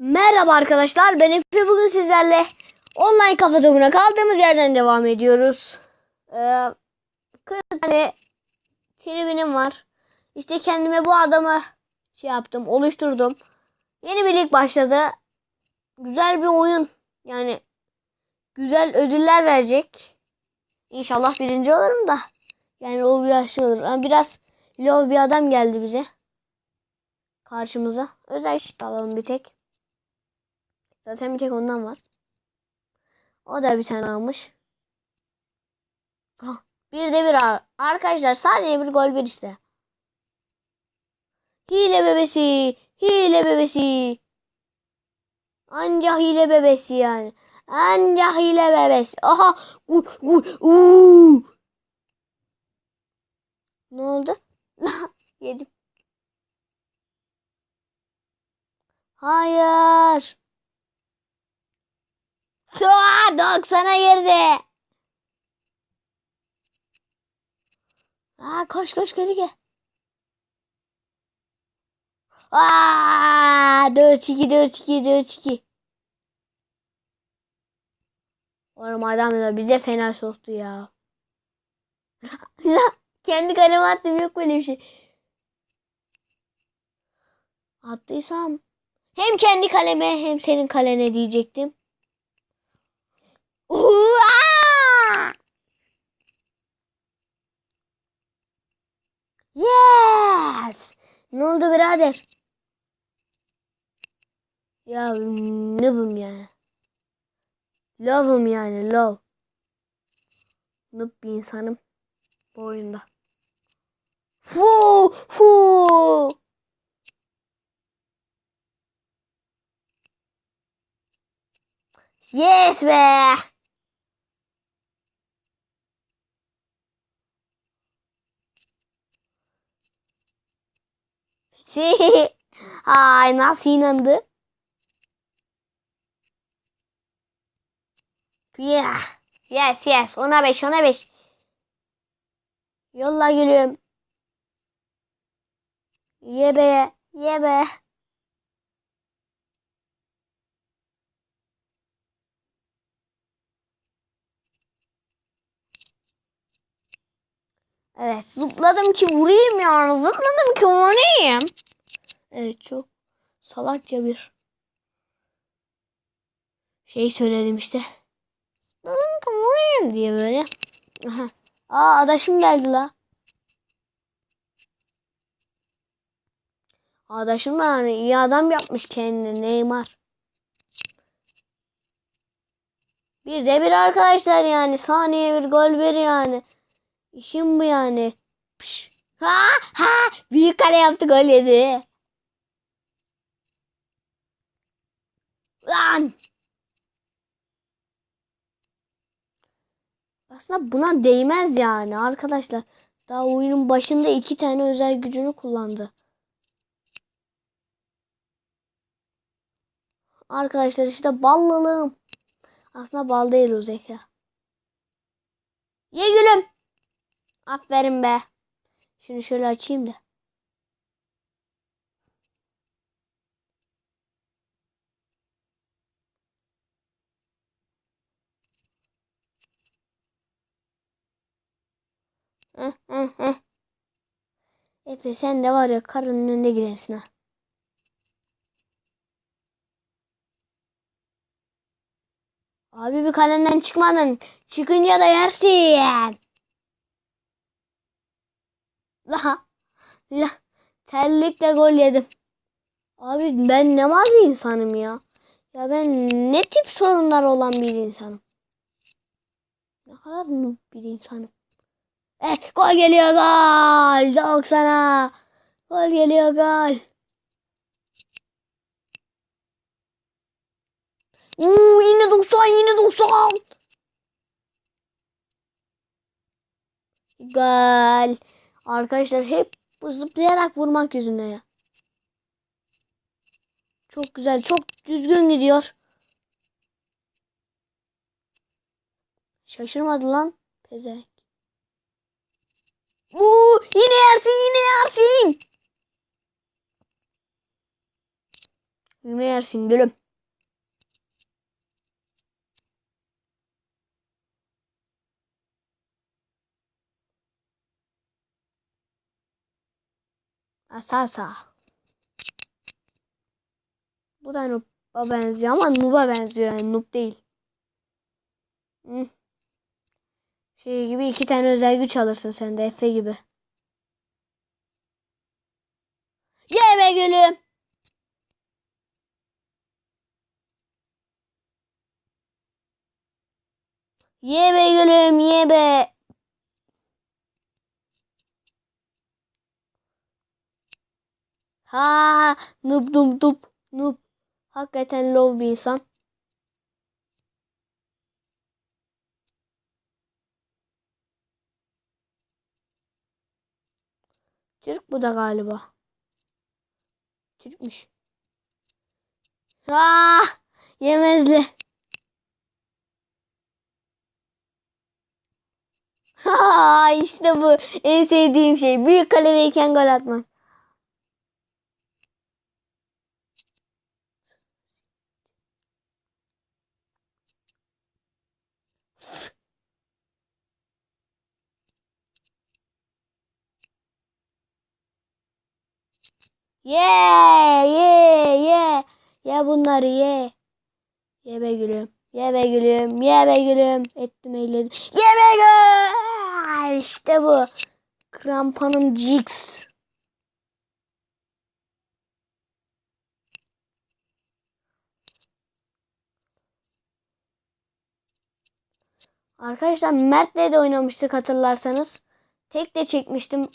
Merhaba arkadaşlar ben Efe bugün sizlerle online kafa kaldığımız yerden devam ediyoruz. Ee, 40 tane tribünim var. İşte kendime bu adamı şey yaptım oluşturdum. Yeni bir lig başladı. Güzel bir oyun yani güzel ödüller verecek. İnşallah birinci olurum da. Yani o biraz şey olur. Ama biraz low bir adam geldi bize. Karşımıza. Özel şut alalım bir tek. Zaten bir tek ondan var. O da bir tane almış. Hah, Bir de bir ar- Arkadaşlar sadece bir gol bir işte. Hile bebesi. Hile bebesi. Anca hile bebesi yani. Anca hile bebesi. Aha. Gol gol. Uuu. Ne oldu? Yedim. Hayır. Aa, 90'a girdi. Aa, koş koş geri gel. Aa, 4-2 4-2 4-2. Oğlum adam da bize fena soktu. Ya, Kendi kaleme attım yok böyle bir şey. Attıysam hem kendi kaleme hem senin kalene diyecektim. Yes! Ne oldu birader? Ya noob'um ya. Love'um yani love. Noob bir insanım bu oyunda. Fu fu. Yes be. Ay nasıl inandı? Yeah. Yes yes. Ona beş ona beş. Yolla gülüm. Ye be. Evet zıpladım ki vurayım yani. Zıpladım ki vurayım. Evet çok salakça bir şey söyledim işte. Zıpladım ki vurayım diye böyle. Aha. Aa adaşım geldi la. Adaşım yani iyi adam yapmış kendine Neymar. Bir de bir arkadaşlar yani saniye bir gol bir yani. İşim bu yani. Pış. Ha ha büyük kale yaptı gol yedi. Lan. Aslında buna değmez yani arkadaşlar. Daha oyunun başında iki tane özel gücünü kullandı. Arkadaşlar işte ballılığım. Aslında bal değil o zeka. Ye gülüm. Aferin be. Şunu şöyle açayım da. Efe sen de var ya karının önüne gidersin ha. Abi bir kalenden çıkmadın. Çıkınca da yersin. La. La. Terlikle gol yedim. Abi ben ne var bir insanım ya. Ya ben ne tip sorunlar olan bir insanım. Ne kadar bir insanım. Evet gol geliyor gol. 90'a. Gol geliyor gol. Uuu yine 90 yine 90. Gol. Arkadaşlar hep bu zıplayarak vurmak yüzünden ya. Çok güzel, çok düzgün gidiyor. Şaşırmadı lan pezevenk. Uuu yine yersin yine yersin. Ne yersin gülüm? Asasa. Bu da Noob'a benziyor ama Noob'a benziyor yani Noob değil. Hı. Şey gibi iki tane özel güç alırsın sen de Efe gibi. Ye be gülüm. Ye be gülüm ye be. Ha noob noob noob noob. Hakikaten low bir insan. Türk bu da galiba. Türkmüş. Ah! Yemezli. Ha işte bu en sevdiğim şey. Büyük kaledeyken gol atmak. Ye ye ye. Ye bunları ye. Ye be gülüm. Ye be gülüm. Ye be gülüm. Ettim eyledim. Ye be gül. İşte bu. Krampanım Jigs. Arkadaşlar Mert'le de oynamıştık hatırlarsanız. Tek de çekmiştim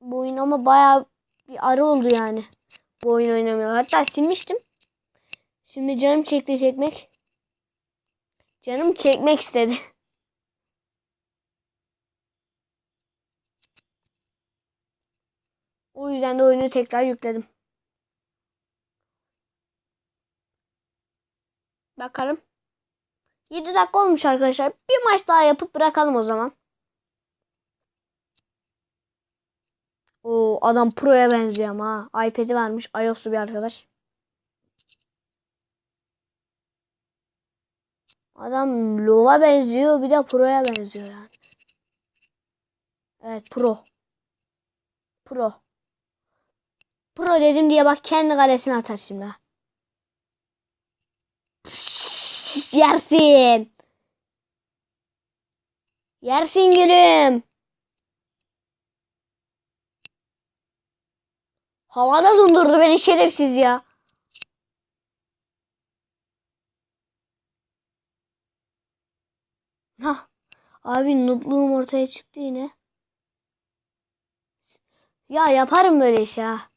bu oyun ama bayağı bir ara oldu yani. Bu oyun oynamıyor. Hatta silmiştim. Şimdi canım çekti çekmek. Canım çekmek istedi. O yüzden de oyunu tekrar yükledim. Bakalım. 7 dakika olmuş arkadaşlar. Bir maç daha yapıp bırakalım o zaman. O adam pro'ya benziyor ama ha. iPad'i varmış. iOS'lu bir arkadaş. Adam Low'a benziyor bir de pro'ya benziyor yani. Evet pro. Pro. Pro dedim diye bak kendi kalesine atar şimdi. Yersin. Yersin gülüm. Havada dondurdu beni şerefsiz ya. Hah. Abi nubluğum ortaya çıktı yine. Ya yaparım böyle iş ha.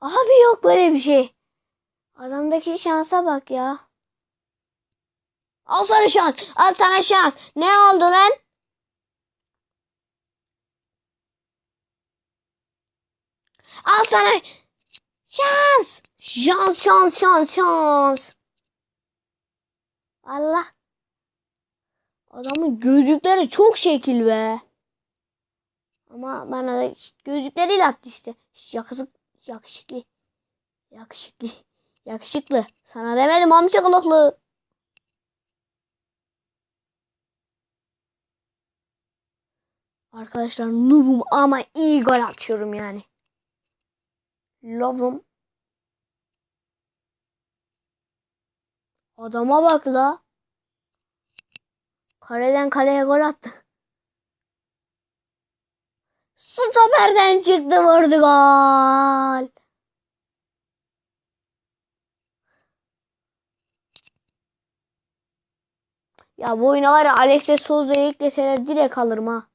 Abi yok böyle bir şey. Adamdaki şansa bak ya. Al sana şans. Al sana şans. Ne oldu lan? Al sana şans. Şans şans şans şans. Allah. Adamın gözlükleri çok şekil be. Ama bana da gözlükleriyle attı işte. Yakışık, yakışıklı. Yakışıklı. Yakışıklı. Sana demedim amca kılıklı. Arkadaşlar noobum ama iyi gol atıyorum yani. Love'um. Adama bak la. Kaleden kaleye gol attı. Stoperden çıktı vurdu gol. Ya bu oyuna var ya Alex de Souza'yı ekleseler direkt alırım ha.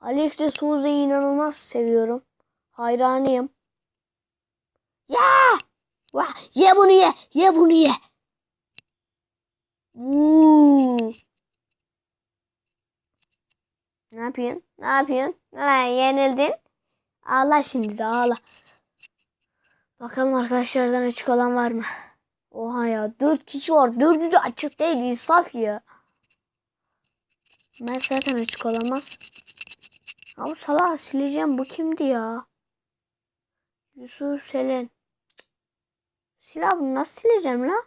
Alex de Souza'yı inanılmaz seviyorum. Hayranıyım. Ya! Vah! Ye bunu ye! Ye bunu ye! Hmm. Ne yapıyorsun? Ne yapıyorsun? Ha, yenildin. Ağla şimdi de ağla. Bakalım arkadaşlardan açık olan var mı? Oha ya dört kişi var. Dördü de açık değil. insaf ya. Mert zaten açık olamaz. Ama salağı sileceğim. Bu kimdi ya? Yusuf Selen. Silah bunu nasıl sileceğim la?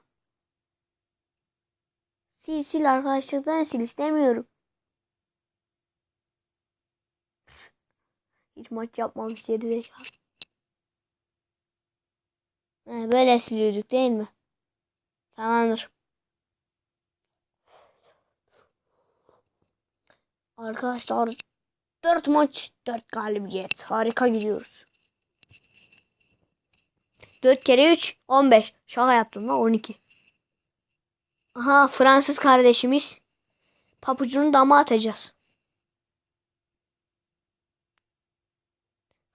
Sil sil arkadaşlıktan sil istemiyorum. Hiç maç yapmamış geri zekalı. He, böyle siliyorduk değil mi? Tamamdır. Arkadaşlar 4 maç 4 galibiyet. Harika gidiyoruz. 4 kere 3 15. Şaka yaptım lan 12. Aha Fransız kardeşimiz. Papucunu dama atacağız.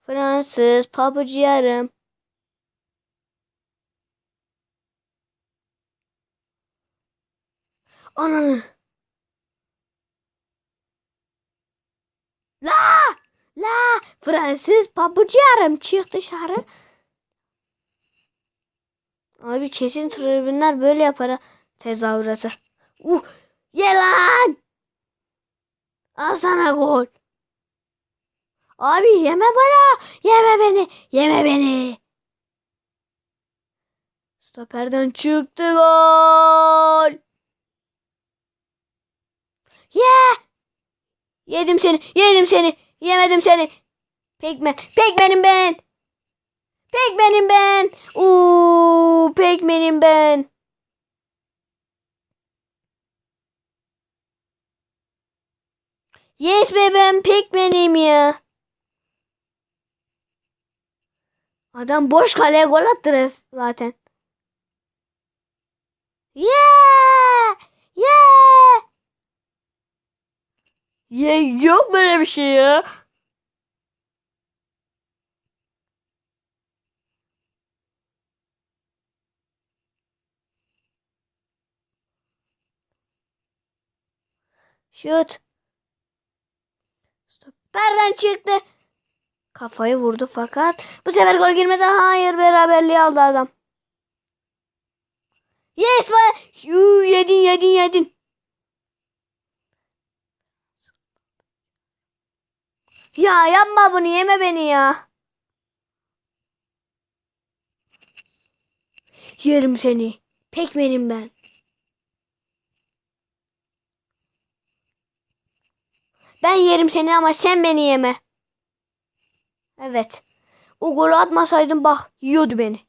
Fransız pabucu yarım. Ananı. La! La! Fransız pabucu yarım. Çık dışarı. Abi kesin tribünler böyle yapar ha. Tezahüratı. Uh! Ye lan! Al sana gol. Abi yeme bana. Yeme beni. Yeme beni. Stoperden çıktı gol. Ye! Yedim seni. Yedim seni. Yemedim seni. Pekmen. Pekmenim ben. Pekmenim ben. Uuu pekmenim ben. Yes be ben pekmenim ya. Adam boş kaleye gol attı zaten. Yeah! Yeah! Yeah, yok böyle bir şey ya. Şut. Stoperden çıktı. Kafayı vurdu fakat bu sefer gol girmedi. Hayır beraberliği aldı adam. Yes be. Yedin yedin yedin. Ya yapma bunu yeme beni ya. Yerim seni. Pekmenim ben. Ben yerim seni ama sen beni yeme. Evet. O golü atmasaydım bak yiyordu beni.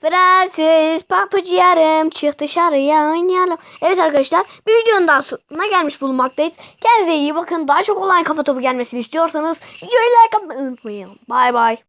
Fransız papucu yarım çık dışarıya oynayalım. Evet arkadaşlar bir videonun daha sonuna gelmiş bulunmaktayız. Kendinize iyi bakın. Daha çok online kafa topu gelmesini istiyorsanız videoyu like atmayı unutmayın. Bay bay.